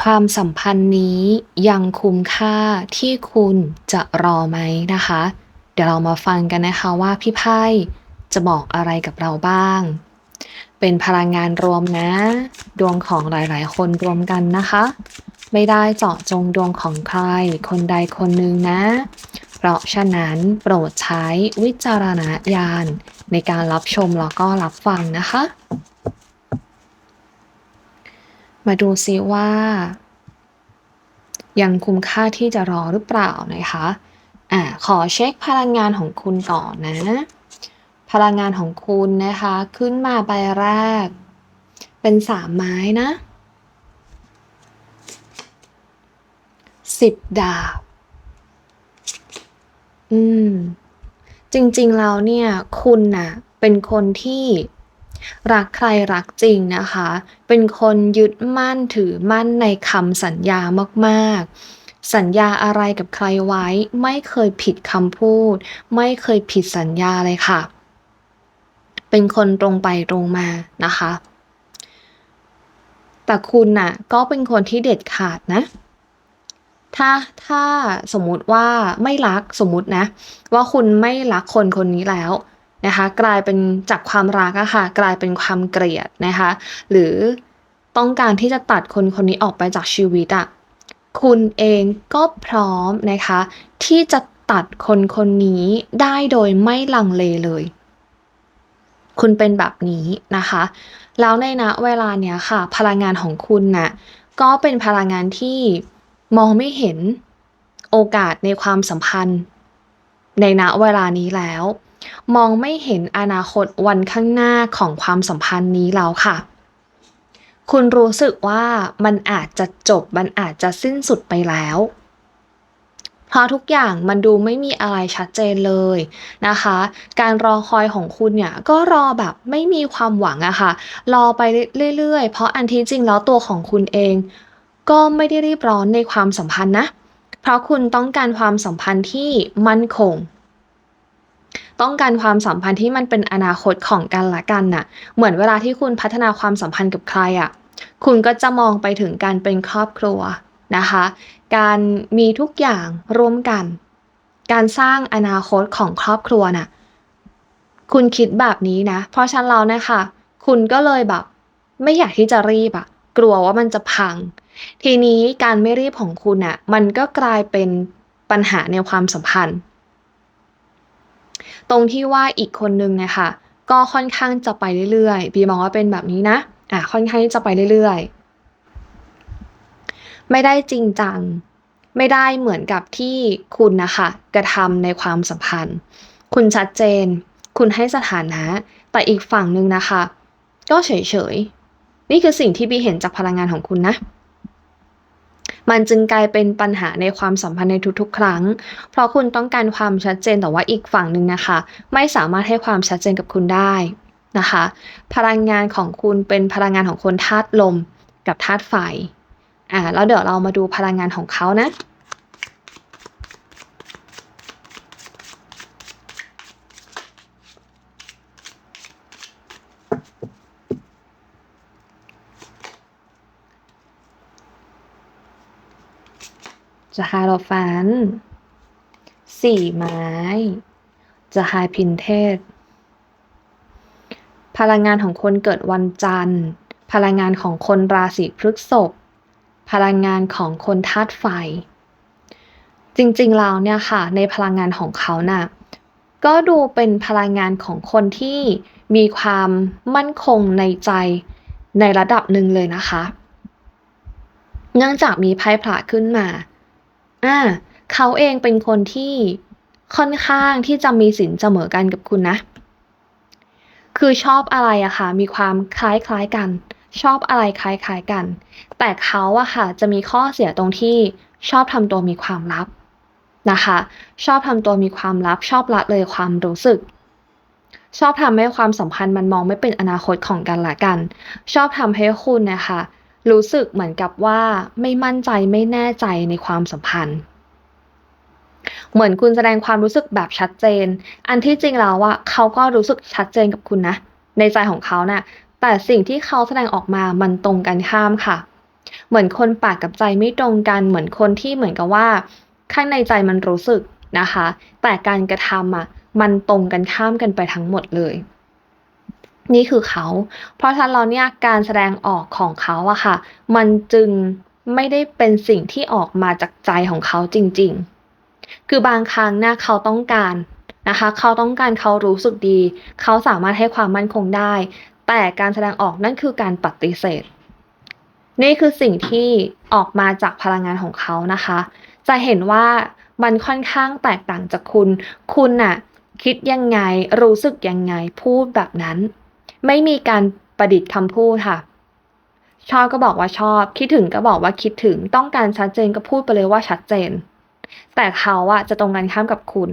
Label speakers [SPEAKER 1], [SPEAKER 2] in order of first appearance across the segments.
[SPEAKER 1] ความสัมพันธ์นี้ยังคุ้มค่าที่คุณจะรอไหมนะคะ เดี๋ยวเรามาฟังกันนะคะว่าพี่ไพ่จะบอกอะไรกับเราบ้าง เป็นพลังงานรวมนะ ดวงของหลายๆ คนรวมกันนะคะ ไม่ได้เจาะจงดวงของใครคนใดคนหนึ่งนะ เพราะฉะนั้นโปรดใช้วิจารณญาณในการรับชมแล้วก็รับฟังนะคะ มาดูซิว่า ยังคุ้มค่าที่จะรอหรือเปล่านะคะอ่าขอเช็คพลังงานของคุณก่อนนะ พลังงานของคุณนะคะ ขึ้นมาใบแรก เป็นสามไม้นะสิบดาบ อืม จริงๆ แล้วเนี่ย คุณน่ะ เป็นคนที่ รักใครรักจริงนะคะ เป็นคนยึดมั่นถือมั่นในคำสัญญามากๆ สัญญาอะไรกับใครไว้ ไม่เคยผิดคำพูด ไม่เคยผิดสัญญาเลยค่ะ เป็นคนตรงไปตรงมานะคะ แต่คุณน่ะก็เป็นคนที่เด็ดขาดนะถ้าถ้าสมมุติว่าไม่รักสมมุตินะ ว่าคุณไม่รักคนคนนี้แล้ว นะคะ กลายเป็นจากความรักอะค่ะ กลายเป็นความเกลียดนะคะ หรือต้องการที่จะตัดคนคนนี้ออกไปจากชีวิตอะคุณเองก็พร้อมนะคะ ที่จะตัดคนคนนี้ได้โดยไม่ลังเลเลย คุณเป็นแบบนี้นะคะ แล้วในณเวลาเนี้ยค่ะ พลังงานของคุณน่ะก็เป็นพลังงานที่มองไม่เห็นโอกาสในความสัมพันธ์ ในณเวลานี้แล้ว มองไม่เห็นอนาคตวันข้างหน้าของความสัมพันธ์นี้แล้วค่ะ คุณรู้สึกว่ามันอาจจะจบมันอาจจะสิ้นสุดไปแล้วเพราะทุกอย่างมันดูไม่มีอะไรชัดเจนเลยนะคะ การรอคอยของคุณเนี่ยก็รอแบบไม่มีความหวังอะค่ะ รอไปเรื่อยๆ เพราะอันที่จริงแล้วตัวของคุณเอง ก็ไม่ได้รีบร้อนในความสัมพันธ์นะ เพราะคุณต้องการความสัมพันธ์ที่มั่นคง ต้องการความสัมพันธ์ที่มันเป็นอนาคตของกันและกันน่ะ เหมือนเวลาที่คุณพัฒนาความสัมพันธ์กับใครอะคุณก็จะมองไปถึงการเป็นครอบครัวนะคะ การมีทุกอย่างร่วมกัน การสร้างอนาคตของครอบครัวน่ะ คุณคิดแบบนี้นะ เพราะฉะนั้นแล้วนะคะ คุณก็เลยแบบ ไม่อยากที่จะรีบอะกลัวว่ามันจะพัง ทีนี้การไม่รีบของคุณอะมันก็กลายเป็นปัญหาในความสัมพันธ์ ตรงที่ว่าอีกคนนึงเนี่ยค่ะ ก็ค่อนข้างจะไปเรื่อยๆบีมองว่าเป็นแบบนี้นะอะค่อนข้างที่จะไปเรื่อยๆ ไม่ได้จริงจัง ไม่ได้เหมือนกับที่คุณนะคะกระทำในความสัมพันธ์ คุณชัดเจน คุณให้สถานะ แต่อีกฝั่งหนึ่งนะคะ ก็เฉยๆ นี่คือสิ่งที่บีเห็นจากพลังงานของคุณนะ มันจึงกลายเป็นปัญหาในความสัมพันธ์ในทุกๆ ครั้ง เพราะคุณต้องการความชัดเจนแต่ว่าอีกฝั่งหนึ่งนะคะ ไม่สามารถให้ความชัดเจนกับคุณได้นะคะ พลังงานของคุณเป็นพลังงานของคนธาตุลมกับธาตุไฟอ่าแล้วเดี๋ยวเรามาดูพลังงานของเขานะ จะฮาโรฟานสี่ไม้ จะไฮพินเทศ พลังงานของคนเกิดวันจันทร์ พลังงานของคนราศีพฤษภ พลังงานของคนธาตุไฟ จริงๆแล้วเนี่ยค่ะ ในพลังงานของเขาน่ะก็ดูเป็นพลังงานของคนที่มีความมั่นคงในใจในระดับหนึ่งเลยนะคะ เนื่องจากมีไพ่พระขึ้นมา อ่าเขาเองเป็นคนที่ค่อนข้างที่จะมีสินเสมอกันกับคุณนะ คือชอบอะไรอะค่ะ มีความคล้ายคล้ายกัน ชอบอะไรคล้ายคล้ายกัน แต่เขาอะค่ะ จะมีข้อเสียตรงที่ชอบทำตัวมีความลับนะคะ ชอบทำตัวมีความลับ ชอบละเลยความรู้สึก ชอบทำให้ความสัมพันธ์มันมองไม่เป็นอนาคตของกันละกัน ชอบทำให้คุณนะคะ รู้สึกเหมือนกับว่าไม่มั่นใจไม่แน่ใจในความสัมพันธ์ เหมือนคุณแสดงความรู้สึกแบบชัดเจน อันที่จริงแล้วว่าเขาก็รู้สึกชัดเจนกับคุณนะ ในใจของเขานะ่ะแต่สิ่งที่เขาแสดงออกมามันตรงกันข้ามค่ะ เหมือนคนปากกับใจไม่ตรงกัน เหมือนคนที่เหมือนกับว่า ข้างในใจมันรู้สึกนะคะ แต่การกระทำอะมันตรงกันข้ามกันไปทั้งหมดเลย นี่คือเขา เพราะฉะนั้นเราเนี่ยการแสดงออกของเขาอะค่ะ มันจึงไม่ได้เป็นสิ่งที่ออกมาจากใจของเขาจริง ๆ คือบางครั้งเนี่ยเขาต้องการนะคะ เขาต้องการเขารู้สึกดี เขาสามารถให้ความมั่นคงได้ แต่การแสดงออกนั่นคือการปฏิเสธ นี่คือสิ่งที่ออกมาจากพลังงานของเขานะคะ จะเห็นว่ามันค่อนข้างแตกต่างจากคุณ คุณน่ะคิดยังไง รู้สึกยังไง พูดแบบนั้น ไม่มีการประดิษฐ์คำพูดค่ะ ชอบก็บอกว่าชอบ คิดถึงก็บอกว่าคิดถึง ต้องการชัดเจนก็พูดไปเลยว่าชัดเจน แต่เขาอะจะตรงกันข้ามกับคุณ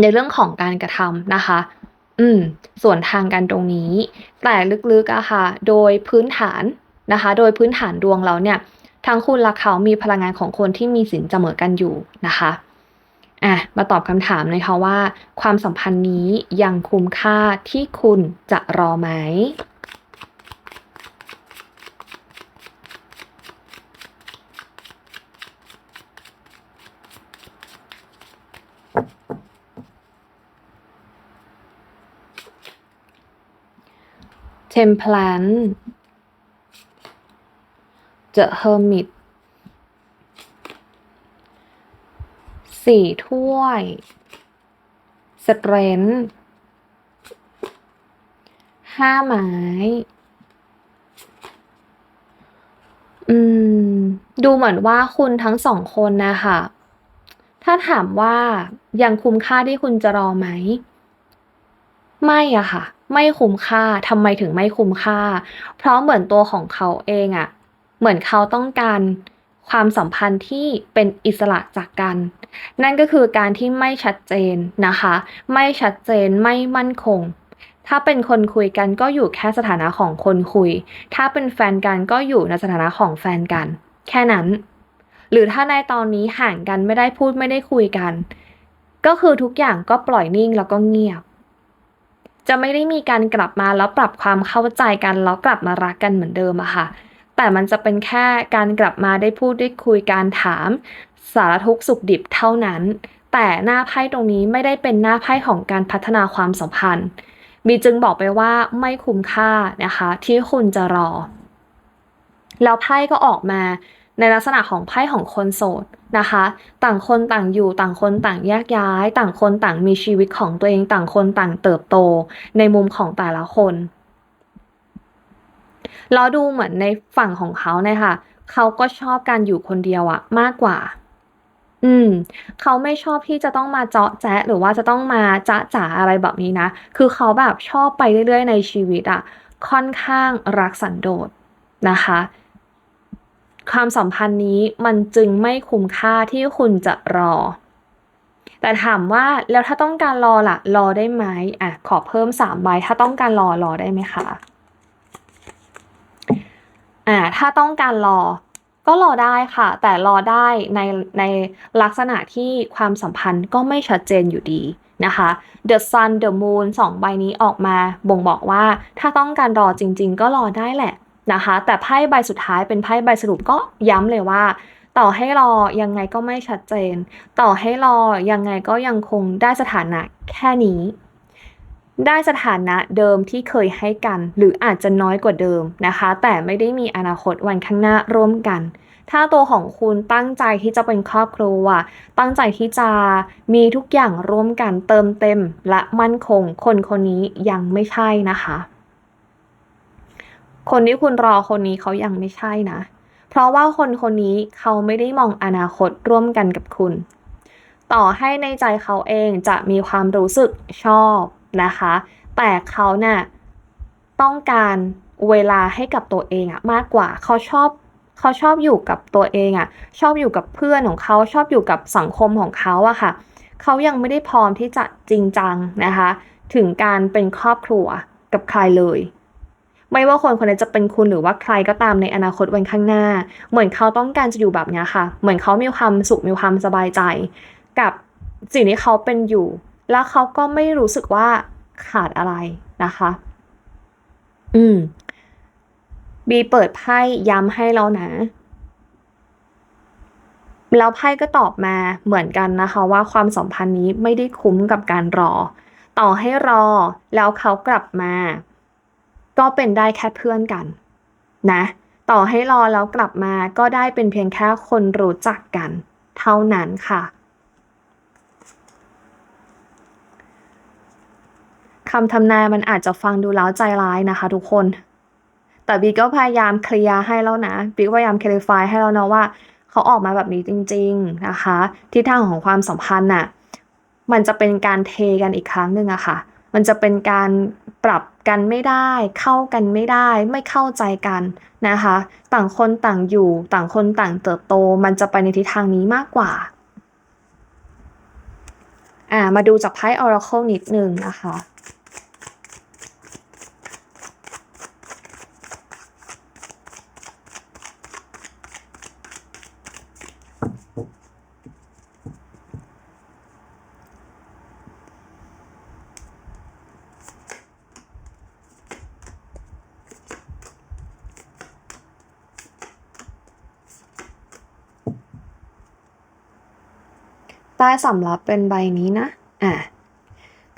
[SPEAKER 1] ในเรื่องของการกระทำนะคะ อืม ส่วนทางกันตรงนี้ แต่ลึกๆอะค่ะ โดยพื้นฐานนะคะ โดยพื้นฐานดวงเราเนี่ย ทั้งคุณและเขามีพลังงานของคนที่มีสินเสมอกันอยู่นะคะ อะมาตอบคำถามเลยค่ะว่า ความสัมพันธ์นี้ยังคุ้มค่าที่คุณจะรอไหม Temperance The Hermit สี่ถ้วย Strength ห้าไม้ อืม ดูเหมือนว่าคุณทั้งสองคนนะคะ ถ้าถามว่ายังคุ้มค่าที่คุณจะรอไหม ไม่อะค่ะ ไม่คุ้มค่าทำไมถึงไม่คุ้มค่า เพราะเหมือนตัวของเขาเองอะเหมือนเขาต้องการ ความสัมพันธ์ที่เป็นอิสระจากกัน นั่นก็คือการที่ไม่ชัดเจนนะคะ ไม่ชัดเจนไม่มั่นคง ถ้าเป็นคนคุยกันก็อยู่แค่สถานะของคนคุย ถ้าเป็นแฟนกันก็อยู่ในสถานะของแฟนกัน แค่นั้น หรือถ้าในตอนนี้ห่างกันไม่ได้พูดไม่ได้คุยกัน ก็คือทุกอย่างก็ปล่อยนิ่งแล้วก็เงียบจะไม่ได้มีการกลับมาแล้วปรับความเข้าใจกันแล้วกลับมารักกันเหมือนเดิมอะค่ะ แต่มันจะเป็นแค่การกลับมาได้พูดได้คุยการถาม สารทุกสุขดิบเท่านั้น แต่หน้าไพ่ตรงนี้ไม่ได้เป็นหน้าไพ่ของการพัฒนาความสัมพันธ์บีจึงบอกไปว่าไม่คุ้มค่านะคะ ที่คุณจะรอ แล้วไพ่ก็ออกมาในลักษณะของไพ่ของคนโสดนะคะ ต่างคนต่างอยู่ต่างคนต่างแยกย้าย ต่างคนต่างมีชีวิตของตัวเองต่างคนต่างเติบโต ในมุมของแต่ละคน เราดูเหมือนในฝั่งของเขาเนี่ยค่ะ เขาก็ชอบการอยู่คนเดียวอะมากกว่า อืม เขาไม่ชอบที่จะต้องมาเจาะแจ๊ะหรือว่าจะต้องมาจ๊ะจ๋าอะไรแบบนี้นะ คือเขาแบบชอบไปเรื่อยๆในชีวิตอะค่อนข้างรักสันโดษนะคะ ความสัมพันธ์นี้มันจึงไม่คุ้มค่าที่คุณจะรอ แต่ถามว่าแล้วถ้าต้องการรอล่ะ รอได้ไหมอะขอเพิ่มสามใบถ้าต้องการรอรอได้ไหมคะ อ่าถ้าต้องการรอ ก็รอได้ค่ะ แต่รอได้ในในลักษณะที่ความสัมพันธ์ก็ไม่ชัดเจนอยู่ดีนะคะ The Sun The Moon สองใบนี้ออกมาบ่งบอกว่าถ้าต้องการรอจริง ๆ ก็รอได้แหละนะคะ แต่ไพ่ใบสุดท้ายเป็นไพ่ใบสรุปก็ย้ำเลยว่า ต่อให้รอยังไงก็ไม่ชัดเจน ต่อให้รอยังไงก็ยังคงได้สถานะแค่นี้ ได้สถานะเดิมที่เคยให้กัน หรืออาจจะน้อยกว่าเดิมนะคะ แต่ไม่ได้มีอนาคตวันข้างหน้าร่วมกัน ถ้าตัวของคุณตั้งใจที่จะเป็นครอบครัว ตั้งใจที่จะมีทุกอย่างร่วมกันเติมเต็มและมั่นคง คนคนนี้ยังไม่ใช่นะคะ คนที่คุณรอคนนี้เขายังไม่ใช่นะ เพราะว่าคนคนนี้เขาไม่ได้มองอนาคตร่วมกันกับคุณ ต่อให้ในใจเขาเองจะมีความรู้สึกชอบ นะคะ แต่เขาเนะ่ยต้องการเวลาให้กับตัวเองอะมากกว่าเขาชอบเขาชอบอยู่กับตัวเองอะชอบอยู่กับเพื่อนของเขาชอบอยู่กับสังคมของเขาอะค่ะเขายังไม่ได้พร้อมที่จะจริงจังนะคะ ถึงการเป็นครอบครัวกับใครเลย ไม่ว่าคนคนนั้นจะเป็นคุณหรือว่าใครก็ตามในอนาคตวันข้างหน้า เหมือนเขาต้องการจะอยู่แบบนี้ค่ะ เหมือนเขามีความสุขมีความสบายใจ กับสิ่งที่เขาเป็นอยู่ แล้วเขาก็ไม่รู้สึกว่าขาดอะไรนะคะ อืม บีเปิดไพ่ย้ำให้แล้วนะ แล้วไพ่ก็ตอบมาเหมือนกันนะคะ ว่าความสัมพันธ์นี้ไม่ได้คุ้มกับการรอ ต่อให้รอแล้วเขากลับมา ก็เป็นได้แค่เพื่อนกัน นะ ต่อให้รอแล้วกลับมาก็ได้เป็นเพียงแค่คนรู้จักกัน เท่านั้นค่ะ คำทำนายมันอาจจะฟังดูแล้วใจร้ายนะคะทุกคน แต่บีก็พยายามเคลียร์ให้แล้วนะบีก็พยายามเคลียร์ไฟให้แล้วนะว่า เขาออกมาแบบนี้จริง ๆนะคะทิศทางของความสัมพันธ์น่ะมันจะเป็นการเทกันอีกครั้งหนึ่งอะค่ะ มันจะเป็นการปรับกันไม่ได้ เข้ากันไม่ได้ ไม่เข้าใจกันนะคะ ต่างคนต่างอยู่ ต่างคนต่างเติบโต มันจะไปในทิศทางนี้มากกว่าอ่ามาดูจากไพ่ Oracle นิดนึงนะคะ ใต้สำรับเป็นใบนี้นะ อะ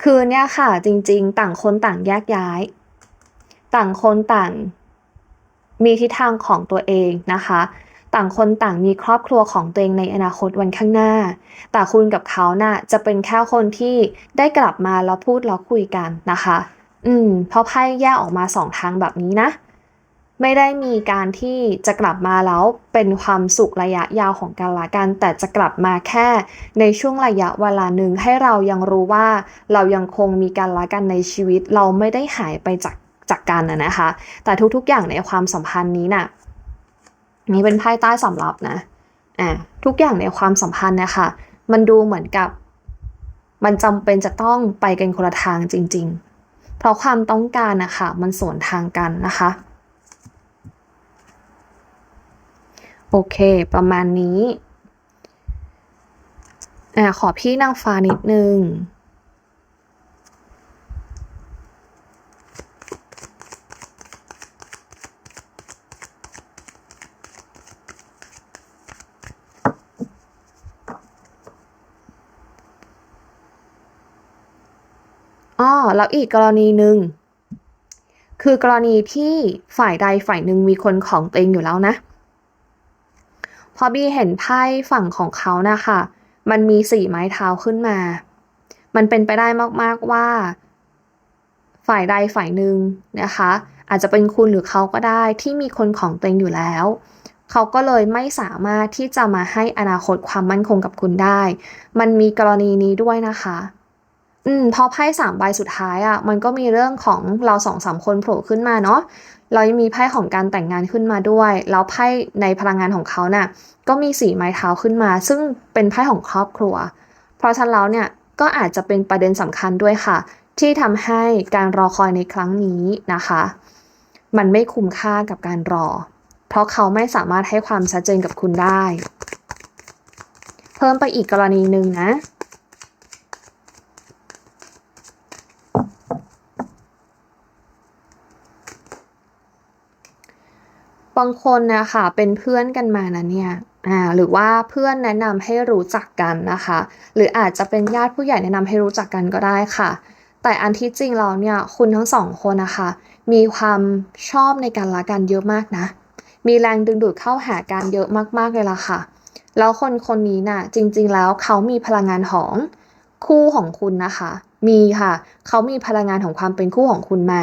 [SPEAKER 1] คือเนี่ยค่ะ จริง ๆ ต่างคนต่างแยกย้าย ต่างคนต่าง มีทิศทางของตัวเองนะคะ ต่างคนต่างมีครอบครัวของตัวเองในอนาคตวันข้างหน้า แต่คุณกับเขาน่ะจะเป็นแค่คนที่ได้กลับมาแล้วพูดแล้วคุยกันนะคะ อืมเพราะไพ่แยกออกมาสองทางแบบนี้นะ ไม่ได้มีการที่จะกลับมาแล้วเป็นความสุขระยะยาวของกันละกัน แต่จะกลับมาแค่ในช่วงระยะเวลาหนึ่งให้เรายังรู้ว่าเรายังคงมีกันละกันในชีวิต เราไม่ได้หายไปจากจากกันนะคะ แต่ทุกๆอย่างในความสัมพันธ์นี้นะ่ะนี่เป็นไพ่ใต้สำรับนะอ่าทุกอย่างในความสัมพันธ์นะคะมันดูเหมือนกับ มันจำเป็นจะต้องไปกันคนละทางจริง ๆ เพราะความต้องการนะคะมันสวนทางกันนะคะ โอเค ประมาณนี้ อ่า ขอพี่นางฟ้านิดนึง อ๋อ แล้วอีกกรณีหนึ่งคือกรณีที่ฝ่ายใดฝ่ายหนึ่งมีคนของตัวเองอยู่แล้วนะ พอบีเห็นไพ่ฝั่งของเขานะคะ มันมีสี่ไม้เท้าขึ้นมา มันเป็นไปได้มากๆว่า ฝ่ายใดฝ่ายหนึ่งนะคะ อาจจะเป็นคุณหรือเขาก็ได้ที่มีคนของตัวเองอยู่แล้ว เขาก็เลยไม่สามารถที่จะมาให้อนาคตความมั่นคงกับคุณได้ มันมีกรณีนี้ด้วยนะคะ อืมพอไพ่สามใบสุดท้ายอะ่ะมันก็มีเรื่องของเราสองสามคนโผล่ขึ้นมาเนาะเรายังมีไพ่ของการแต่งงานขึ้นมาด้วย แล้วไพ่ในพลังงานของเขานะ่ะก็มีสีไม้เท้าขึ้นมา ซึ่งเป็นไพ่ของครอบครัว เพราะฉะนั้นแล้วเนี่ยก็อาจจะเป็นประเด็นสำคัญด้วยค่ะ ที่ทำให้การรอคอยในครั้งนี้นะคะ มันไม่คุ้มค่ากับการรอ เพราะเขาไม่สามารถให้ความชัดเจนกับคุณได้ เพิ่มไปอีกกรณีหนึ่งนะ บางคนนะคะเป็นเพื่อนกันมานะเนี่ยอ่าหรือว่าเพื่อนแนะนำให้รู้จักกันนะคะ หรืออาจจะเป็นญาติผู้ใหญ่แนะนำให้รู้จักกันก็ได้ค่ะ แต่อันที่จริงเราเนี่ยคุณทั้งสองคนนะคะมีความชอบในการละกันเยอะมากนะ มีแรงดึงดูดเข้าหากันเยอะมากๆเลยล่ะค่ะ แล้วคนคนนี้น่ะจริงๆแล้วเขามีพลังงานของ คู่ของคุณนะคะ มีค่ะ เขามีพลังงานของความเป็นคู่ของคุณมา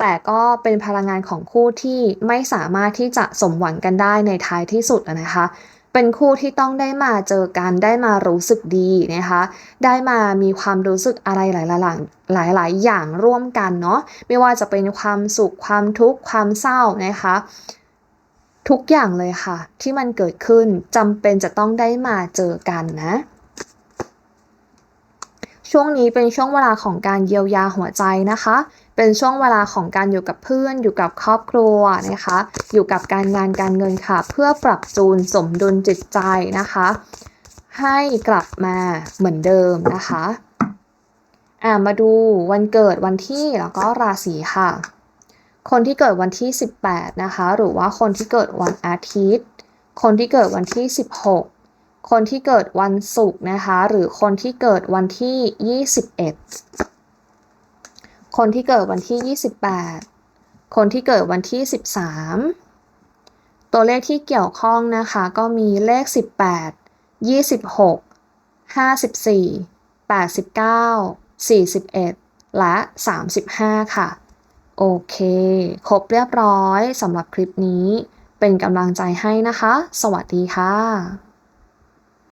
[SPEAKER 1] แต่ก็เป็นพลังงานของคู่ที่ไม่สามารถที่จะสมหวังกันได้ในท้ายที่สุดนะคะ เป็นคู่ที่ต้องได้มาเจอกันได้มารู้สึกดีนะคะ ได้มามีความรู้สึกอะไรหลายๆหลายหลายอย่างร่วมกันเนาะไม่ว่าจะเป็นความสุขความทุกข์ความเศร้านะคะทุกอย่างเลยค่ะ ที่มันเกิดขึ้นจำเป็นจะต้องได้มาเจอกันนะ ช่วงนี้เป็นช่วงเวลาของการเยียวยาหัวใจนะคะ เป็นช่วงเวลาของการอยู่กับเพื่อน อยู่กับครอบครัวนะคะ อยู่กับการงานการเงินค่ะ เพื่อปรับจูนสมดุลจิตใจนะคะ ให้กลับมาเหมือนเดิมนะคะอ่ามาดูวันเกิดวันที่แล้วก็ราศีค่ะ คนที่เกิดวันที่ 18 นะคะ หรือว่าคนที่เกิดวันอาทิตย์ คนที่เกิดวันที่ 16 คนที่เกิดวันศุกร์นะคะ หรือคนที่เกิดวันที่ 21 คนที่เกิดวันที่ 28 คนที่เกิดวันที่ 13 ตัวเลขที่เกี่ยวข้องนะคะ ก็มีเลข 18 26 54 89 41 และ 35 ค่ะ โอเค ครบเรียบร้อยสำหรับคลิปนี้ เป็นกำลังใจให้นะคะ สวัสดีค่ะ